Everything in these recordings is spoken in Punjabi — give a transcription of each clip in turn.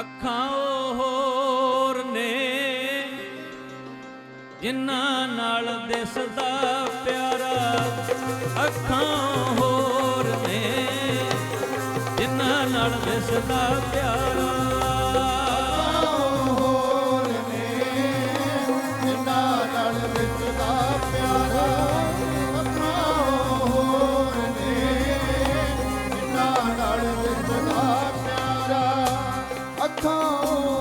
ਅੱਖਾਂ ਉਹ ਹੋਰ ਨੇ, ਜਿਨ੍ਹਾਂ ਨਾਲ ਦਿਸਦਾ ਪਿਆਰਾ, ਅੱਖਾਂ ਹੋਰ ਨੇ, ਜਿਨ੍ਹਾਂ ਨਾਲ ਦਿਸਦਾ ਪਿਆਰਾ। call.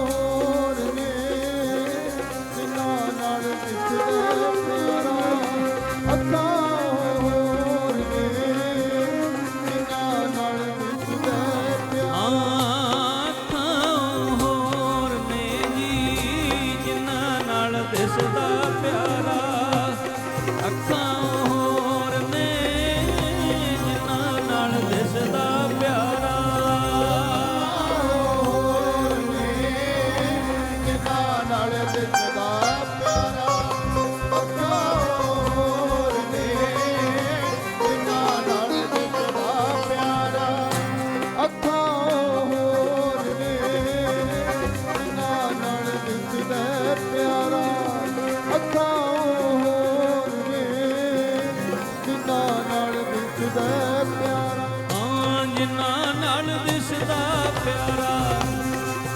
ਜਿਨ੍ਹਾਂ ਨਾਲ ਦਿਸਦਾ ਪਿਆਰਾ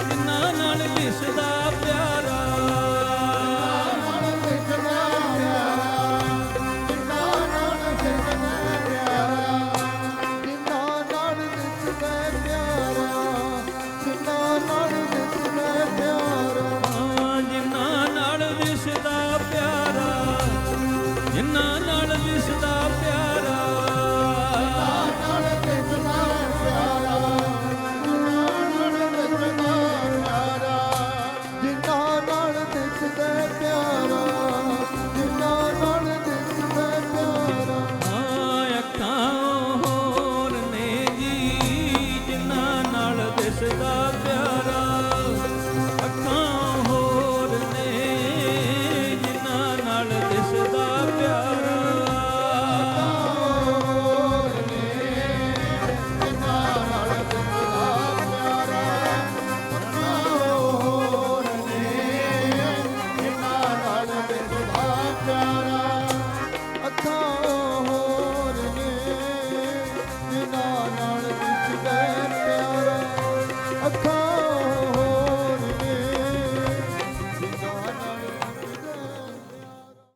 ਜਿਨ੍ਹਾਂ ਨਾਲ ਦਿਸਦਾ ਪਿਆਰਾ। ਜਿਨ੍ਹਾਂ ਨਾਲ ਦਿਸਦਾ 是的